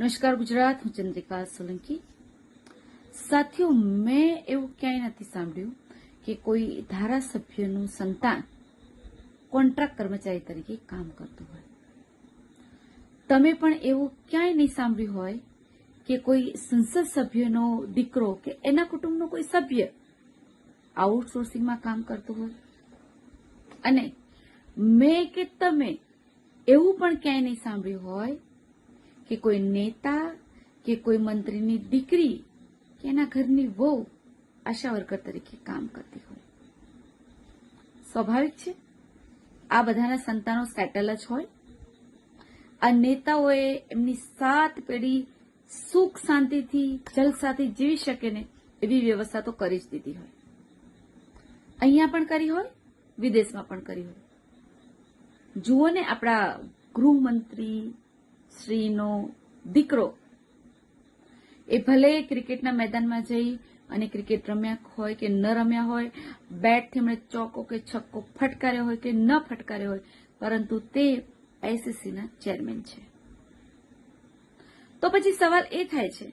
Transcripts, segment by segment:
નમસ્કાર ગુજરાત, હું ચંદ્રિકા સોલંકી. સાથીઓ, મેં એવું ક્યાંય નથી સાંભળ્યું કે કોઈ ધારાસભ્યનું સંતાન કોન્ટ્રાક્ટ કર્મચારી તરીકે કામ કરતું હોય. તમે પણ એવું ક્યાંય નહીં સાંભળ્યું હોય કે કોઈ સંસદ સભ્યનો દીકરો કે એના કુટુંબનો કોઈ સભ્ય આઉટસોર્સિંગમાં કામ કરતું હોય? અને મેં કે તમે એવું પણ ક્યાંય નહીં સાંભળ્યું હોય કે કોઈ નેતા, કે કોઈ મંત્રીની દીકરી, કે એના ઘરની વહુ આશા વર્કર તરીકે કામ કરતી હોય. સ્વાભાવિક છે? આ બધાના સંતાનો સેટલ જ હોય. આ નેતાઓએ એમની સાત પેઢી સુખ શાંતિથી જલસાથી જીવી શકે ને એવી વ્યવસ્થા તો કરી જ દીધી હોય. અહીંયા પણ કરી હોય, વિદેશમાં પણ કરી હોય. જુઓ ને આપણા ગૃહમંત્રી શ્રીનો દીકરો. એ ભલે ક્રિકેટના મેદાનમાં જઈ અને ક્રિકેટ રમ્યા હોય કે ન રમ્યા હોય, બેટથી એમણે ચોકો કે છક્કો ફટકાર્યો હોય કે ન ફટકાર્યો હોય, પરંતુ તે આઈસીસીના ચેરમેન છે. તો પછી સવાલ એ થાય છે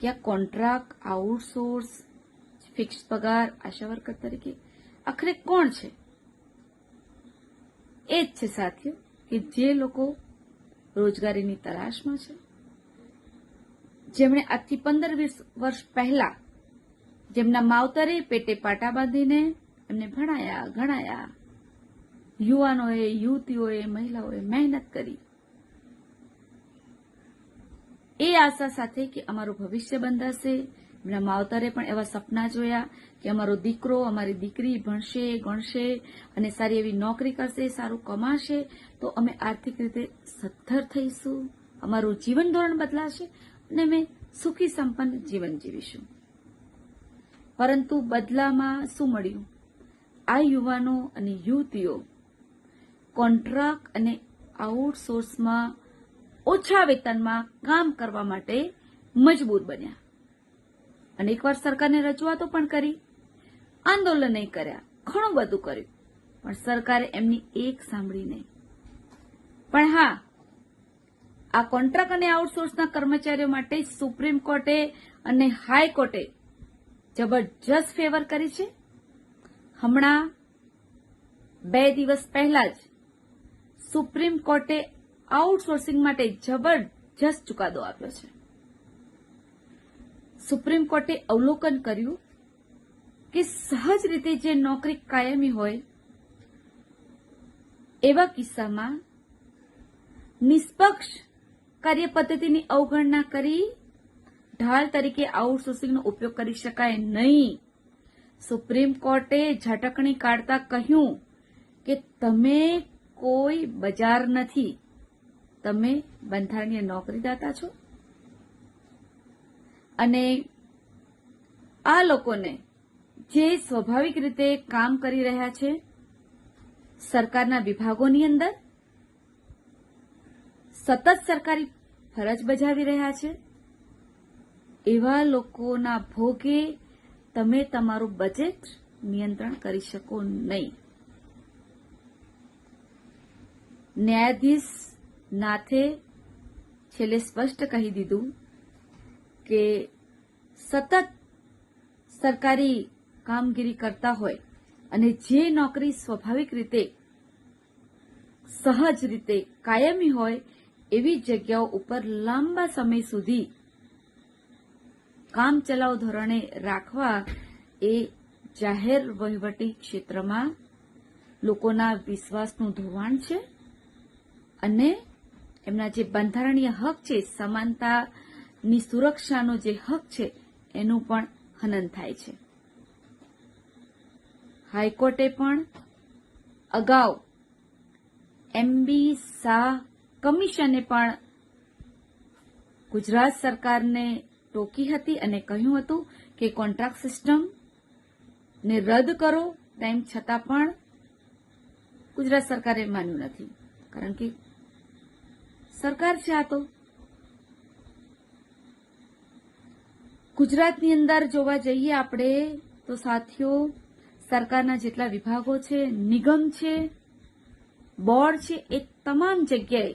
કે આ કોન્ટ્રાક્ટ, આઉટસોર્સ, ફિક્સ પગાર, આશા વર્કર તરીકે આખરે કોણ છે? એ જ છે સાથીઓ, કે જે લોકો રોજગારીની તલાશમાં છે. જેમણે આજથી પંદર વીસ વર્ષ પહેલા જેમના માવતરે પેટે પાટા બાંધીને એમને ભણાયા, ગણાયા. યુવાનોએ, યુવતીઓએ, મહિલાઓએ મહેનત કરી. એ આશા સાથે કે અમારું ભવિષ્ય બંધાશે. એમના માવતરે પણ એવા સપના જોયા કે અમારો દીકરો, અમારી દીકરી ભણશે, ગણશે અને સારી એવી નોકરી કરશે, સારું કમાશે તો અમે આર્થિક રીતે સદ્ધર થઈશું, અમારું જીવન ધોરણ બદલાશે અને અમે સુખી સંપન્ન જીવન જીવીશું. પરંતુ બદલામાં શું મળ્યું? આ યુવાનો અને યુવતીઓ કોન્ટ્રાક્ટ અને આઉટસોર્સમાં ઓછા વેતનમાં કામ કરવા માટે મજબૂત બન્યા. અને એકવાર સરકારને રજૂઆતો પણ કરી, આંદોલન નહીં કર્યા, ઘણું બધું કર્યું, પણ સરકારે એમની એક સાંભળી નહીં. પણ હા, આ કોન્ટ્રાક્ટ અને આઉટસોર્સના કર્મચારીઓ માટે સુપ્રીમ કોર્ટે અને હાઈકોર્ટે જબરજસ્ત ફેવર કરી છે. હમણાં બે દિવસ પહેલા જ સુપ્રીમ કોર્ટે આઉટસોર્સિંગ માટે જબરજસ્ત ચુકાદો આપ્યો છે. સુપ્રીમ કોર્ટે અવલોકન કર્યું કે સહજ રીતે જે નોકરી કાયમી હોય, એવા કિસ્સામાં નિષ્પક્ષ કાર્ય પદ્ધતિની અવગણના કરી ઢાલ તરીકે આઉટસોર્સિંગનો ઉપયોગ કરી શકાય નહીં. સુપ્રીમ કોર્ટે ઝટકણી કાઢતા કહ્યું કે તમે કોઈ બજાર નથી. તમે બંધારણીય નોકરીદાતા છો. અને આ લોકોને જે સ્વાભાવિક રીતે કામ કરી રહ્યા છે, સરકારના વિભાગોની અંદર સતત સરકારી ફરજ બજાવી રહ્યા છે. એવા લોકોના ભોગે તમે તમારું બજેટ નિયંત્રણ કરી શકો નહીં. ન્યાયાધીશ નાથે છેલ્લે સ્પષ્ટ કહી દીધું કે સતત સરકારી કામગીરી કરતા હોય અને જે નોકરી સ્વાભાવિક રીતે, સહજ રીતે કાયમી હોય એવી જગ્યાઓ ઉપર લાંબા સમય સુધી કામચલાઉ ધોરણે રાખવા એ જાહેર વહીવટી ક્ષેત્રમાં લોકોના વિશ્વાસનું ધોવાણ છે અને એમના જે બંધારણીય હક છે, સમાનતાની સુરક્ષાનો જે હક છે, એનું પણ હનન થાય છે. હાઈકોર્ટે પણ અગાઉ એમબી શાહ કમિશને પણ ગુજરાત સરકારને ટોકી હતી અને કહ્યું હતું કે કોન્ટ્રાક્ટ સિસ્ટમ ને રદ કરો તેમ છતાં પણ ગુજરાત સરકારે માન્યું નથી. કારણ કે સરકાર છે આ તો. ગુજરાતની અંદર જોવા જઈએ આપણે તો સાથીઓ, સરકારના જેટલા વિભાગો છે, નિગમ છે, બોર્ડ છે, એ તમામ જગ્યાએ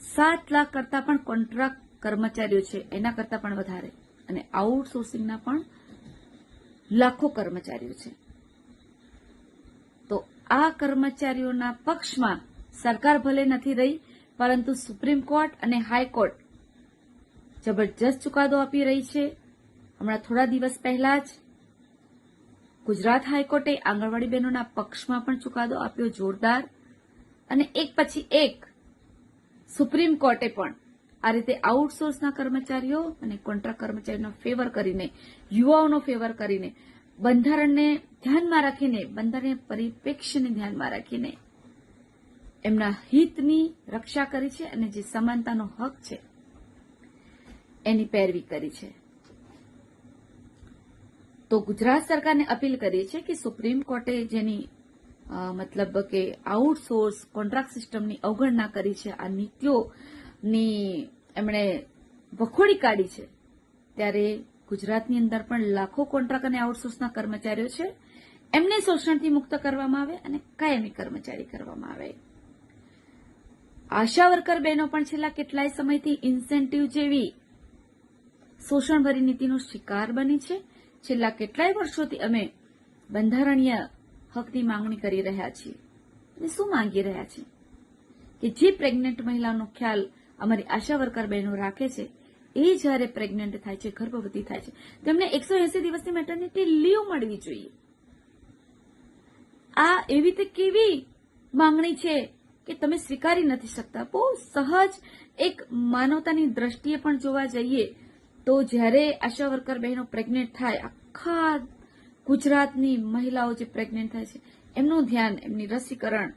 સાત લાખ કરતા પણ કોન્ટ્રાક્ટ કર્મચારીઓ છે, એના કરતા પણ વધારે. અને આઉટસોર્સિંગના પણ લાખો કર્મચારીઓ છે. તો આ કર્મચારીઓના પક્ષમાં સરકાર ભલે નથી રહી, પરંતુ સુપ્રીમ કોર્ટ અને હાઈકોર્ટ જબરજસ્ત ચુકાદો આપી રહી છે. હમણાં થોડા દિવસ પહેલા જ ગુજરાત હાઈકોર્ટે આંગણવાડી બહેનોના પક્ષમાં પણ ચુકાદો આપ્યો, જોરદાર. અને એક પછી એક સુપ્રીમ કોર્ટે પણ આ રીતે આઉટસોર્સના કર્મચારીઓ અને કોન્ટ્રાક્ટ કર્મચારીનો ફેવર કરીને, યુવાઓનો ફેવર કરીને, બંધારણને ધ્યાનમાં રાખીને બંધારણીય પરિપ્રેક્ષ્યને ધ્યાનમાં રાખીને એમના હિતની રક્ષા કરી છે અને જે સમાનતાનો હક છે, એની પેરવી કરી છે. તો ગુજરાત સરકારને અપીલ કરીએ છીએ કે સુપ્રીમ કોર્ટે જેની મતલબ કે આઉટસોર્સ કોન્ટ્રાક્ટ સિસ્ટમની અવગણના કરી છે. આ નીતિઓની એમણે વખોડી કાઢી છે. ત્યારે ગુજરાતની અંદર પણ લાખો કોન્ટ્રાક્ટ અને આઉટસોર્સના કર્મચારીઓ છે. એમને શોષણથી મુક્ત કરવામાં આવે અને કાયમી કર્મચારી કરવામાં આવે. આશા વર્કર બહેનો પણ છેલ્લા કેટલાય સમયથી ઇન્સેન્ટિવ જેવી શોષણભરી નીતિનો શિકાર બની છે. છેલ્લા કેટલાય વર્ષોથી અમે બંધારણીય હકની માંગણી કરી રહ્યા છીએ. અને શું માંગી રહ્યા છીએ? કે જે પ્રેગ્નન્ટ મહિલાનો ખ્યાલ અમારી આશા વર્કર બહેનો રાખે છે, એ જ્યારે પ્રેગ્નન્ટ થાય છે, ગર્ભવતી થાય છે, તેમને એકસો એસી દિવસની મેટર્નિટી લીવ મળવી જોઈએ. આ એવી તે કેવી માંગણી છે કે તમે સ્વીકારી નથી શકતા? બહુ સહજ એક માનવતાની દ્રષ્ટિએ પણ જોવા જઈએ તો જ્યારે આશા વર્કર બહેનો પ્રેગ્નેન્ટ થાય, આખા ગુજરાતની મહિલાઓ જે પ્રેગ્નેન્ટ થાય છે, એમનું ધ્યાન, એમની રસીકરણ,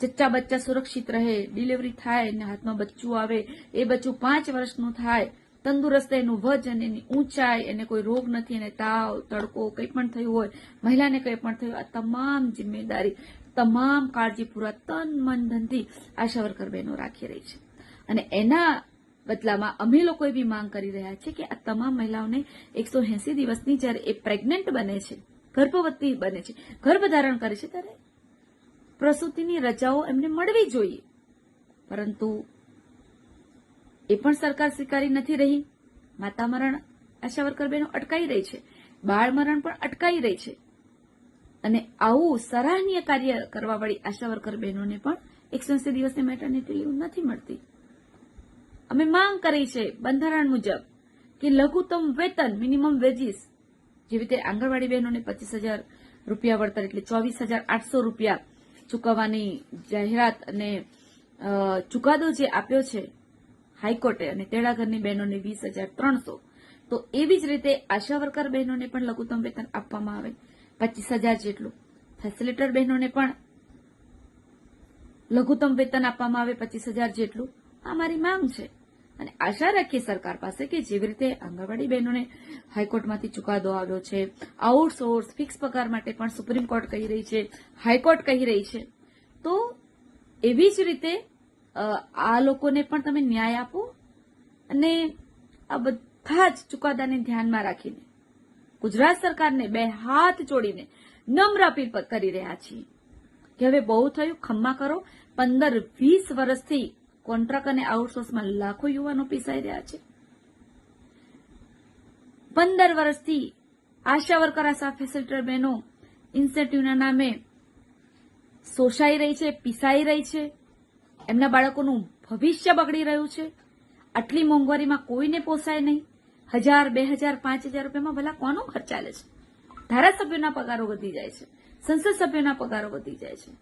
જચ્ચા બચ્ચા સુરક્ષિત રહે ડિલિવરી થાય એને હાથમાં બચ્ચું આવે, એ બચ્ચું પાંચ વર્ષનું થાય, તંદુરસ્ત એનું વજન, એની ઊંચાઈ, એને કોઈ રોગ નથી, એને તાવ, તડકો કંઈ પણ થયું હોય, મહિલાને કંઈ પણ થયું આ તમામ જિમ્મેદારી, તમામ કાળજી પૂરા તન, મન, ધનથી આશા વર્કર બહેનો રાખી રહી છે. અને એના બદલામાં અમે લોકો એવી માંગ કરી રહ્યા છે કે આ તમામ મહિલાઓને એકસો દિવસની જ્યારે એ પ્રેગ્નન્ટ બને છે ગર્ભવતી બને છે. ગર્ભ ધારણ કરે છે ત્યારે પ્રસૂતિની રજાઓ એમને મળવી જોઈએ. પરંતુ એ પણ સરકાર સ્વીકારી નથી રહી. માતા મરણ આશા વર્કર બહેનો અટકાઈ રહી છે. બાળ મરણ પણ અટકાઈ રહી છે. અને આવું સરાહનીય કાર્ય કરવાવાળી આશા વર્કર બહેનોને પણ એકસો દિવસની મેટરનિટી લીવ નથી મળતી. અમે માંગ કરી છે બંધારણ મુજબ કે લઘુત્તમ વેતન મિનિમમ વેજીસ જેવી રીતે આંગણવાડી બહેનોને પચીસ હજાર રૂપિયા વળતર એટલે ચોવીસ હજાર આઠસો રૂપિયા ચૂકવવાની જાહેરાત અને ચુકાદો જે આપ્યો છે હાઈકોર્ટે અને તેડાગરની બહેનોને વીસ હજાર ત્રણસો, તો એવી જ રીતે આશા વર્કર બહેનોને પણ લઘુત્તમ વેતન આપવામાં આવે. પચીસ હજાર જેટલું ફેસિલિટર બહેનોને પણ લઘુત્તમ વેતન આપવામાં આવે પચીસ હજાર જેટલું. આ મારી માંગ છે. અને આશા રાખીએ સરકાર પાસે કે જેવી રીતે આંગણવાડી બહેનોને હાઈકોર્ટમાંથી ચુકાદો આવ્યો છે આઉટસોર્સ ફિક્સ પગાર માટે પણ સુપ્રીમ કોર્ટ કહી રહી છે, હાઈકોર્ટ કહી રહી છે, તો એવી જ રીતે આ લોકોને પણ તમે ન્યાય આપો અને આ બધા જ ચુકાદાને ધ્યાનમાં રાખીને ગુજરાત સરકારને બે હાથ જોડીને નમ્ર અપીલ કરી રહ્યા છીએ કે હવે બહુ થયું, ખમ્મા કરો, પંદર વીસ વર્ષથી કોન્ટ્રાક્ટ અને આઉટસોર્સમાં લાખો યુવાનો પીસાઈ રહ્યા છે. પંદર વર્ષથી આશા વર્કર આશા ફેસિલિટર બહેનો ઇન્સેન્ટિવના નામે શોષાઈ રહી છે, પીસાઈ રહી છે. એમના બાળકોનું ભવિષ્ય બગડી રહ્યું છે. આટલી મોંઘવારીમાં કોઈને પોસાય નહીં. હજાર, બે હજાર, પાંચ હજાર રૂપિયામાં ભલા કોનો ખર્ચ ચાલે છે? ધારાસભ્યોના પગારો વધી જાય છે. સંસદ સભ્યોના પગારો વધી જાય છે.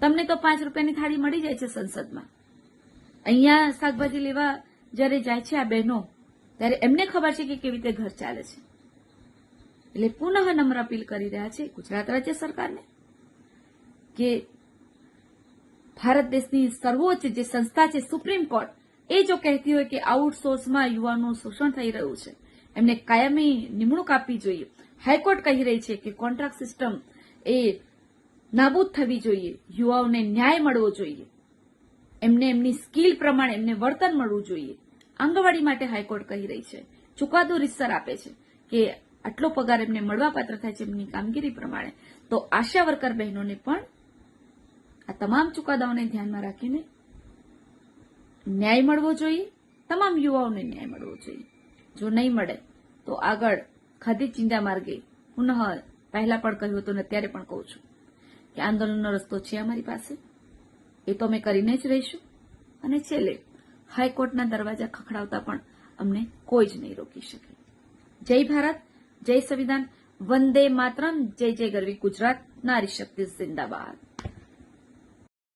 તમને તો પાંચ રૂપિયાની થાળી મળી જાય છે સંસદમાં. અહીંયા શાકભાજી લેવા જ્યારે જાય છે આ બહેનો, ત્યારે એમને ખબર છે કે કેવી રીતે ઘર ચાલે છે. એટલે પુનઃ નમ્ર અપીલ કરી રહ્યા છે ગુજરાત રાજ્ય સરકારને કે ભારત દેશની સર્વોચ્ચ જે સંસ્થા છે, સુપ્રીમ કોર્ટ, એ જો કહેતી હોય કે આઉટસોર્સમાં યુવાનનું શોષણ થઈ રહ્યું છે, એમને કાયમી નિમણૂક આપવી જોઈએ. હાઈકોર્ટ કહી રહી છે કે કોન્ટ્રાક્ટ સિસ્ટમ એ નાબૂદ થવી જોઈએ. યુવાઓને ન્યાય મળવો જોઈએ. એમને એમની સ્કિલ પ્રમાણે એમને વર્તન મળવું જોઈએ. આંગણવાડી માટે હાઈકોર્ટ કહી રહી છે. ચુકાદો રીતસર આપે છે કે આટલો પગાર એમને મળવાપાત્ર થાય છે એમની કામગીરી પ્રમાણે. તો આશા વર્કર બહેનોને પણ આ તમામ ચુકાદાઓને ધ્યાનમાં રાખીને ન્યાય મળવો જોઈએ. તમામ યુવાઓને ન્યાય મળવો જોઈએ. જો નહીં મળે, તો આગળ ખાદી ચિંતા માર્ગે. પુનઃ પહેલા પણ કહ્યું હતું ને અત્યારે પણ કહું છું કે આંદોલનનો રસ્તો છે અમારી પાસે. એ તો અમે કરીને જ રહીશું. અને છેલ્લે, હાઈકોર્ટના દરવાજા ખખડાવતા પણ અમને કોઈ જ નહીં રોકી શકે. જય ભારત, જય સંવિધાન, વંદે માતરમ, જય જય ગરવી ગુજરાત, નારી શક્તિ, જિંદાબાદ.